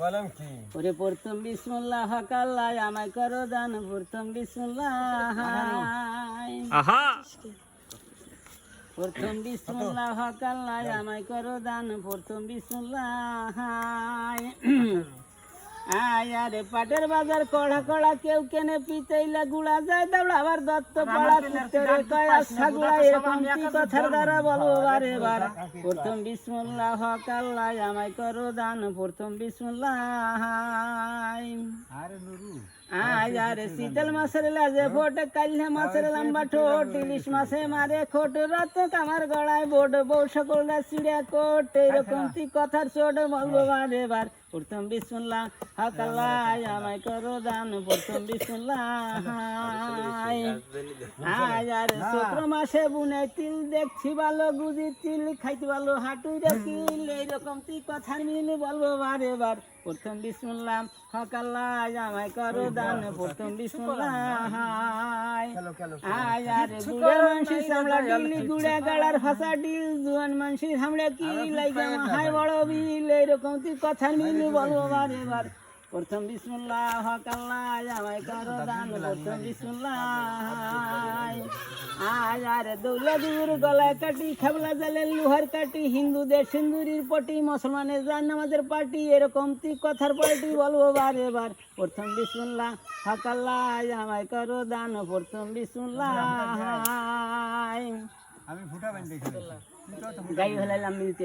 কলম কি? ওরে প্রথম বিসমুল্লাহ কাল্লাই আমায় করো দান প্রথম বিসমুল্লাহ আহা! প্রথম বিসমুল্লাহ কাল্লাই আমায় করো দান প্রথম বিসমুল্লাহ আয় আরে পাটের বাজার কড়া কড়া কেউ কেনে পিতেইলা গুড়া যায় দাবড়া আবার দত্ত পাড়া পুত্তরে কয় গুড়া এরকম কি কথার দ্বারা বলব? বারে বার প্রথম বিসমুল্লাহ হকাল্লাহ আমায় করো দান প্রথম বিসমুল্লাহ আরে নুরু আরে শীতল মাসের লাজে ফোট কাল্লে মাসের লম্বা ঠোঁট ইলিশ মাসে মারে খোট রত কামার গড়ায় বোট বউ সকলরা সিঁড়ে কোট এরকম তুই কথার চোট বলব? বারে বার প্রথম বিসমুল্লাহ হাকাল্লাহ আমায় করো দান। প্রথম বিসমুল্লাহ আরে চৈত্র মাসে বুনে তিল দেখছি ভালো গুজি তিল খাইতে ভালো হাঁটু কিল এইরকম তুই কথার মিল বলব বারে বার। প্রথম বিসমুল্লাহ হকাল্লাহ আমায় করো দান। প্রথম বিসমুল্লাহ আজ আরে গুড়ে মানসি সামলা ডিলি গুড়ে গাড়ার ফাঁসা ডিল জুয়ান মানসি সামলে কি লাইগা মাহাই বড় বিল এইরকম তুই কথার মিল বলব বারে বার প্রথম বিসমুল্লাহ হকাল্লাহ আমায় করো দান প্রথম বিসমুল্লাহ। আজ আরে দৌলা দুর গলায় কাটি খাবলা জালে লোহার কাটি হিন্দুদের সিন্দুরির পটি মুসলমানের জান নামাজের পার্টি এরকম তুই কথার পার্টি বলব বারে বার প্রথম বিসমুল্লাহ হকাল্লাহ আমায় করো দান প্রথম বিসমুল্লাহ। আমি ফুটা বান্ধে খেলো গাই হলাইলাম মিলতে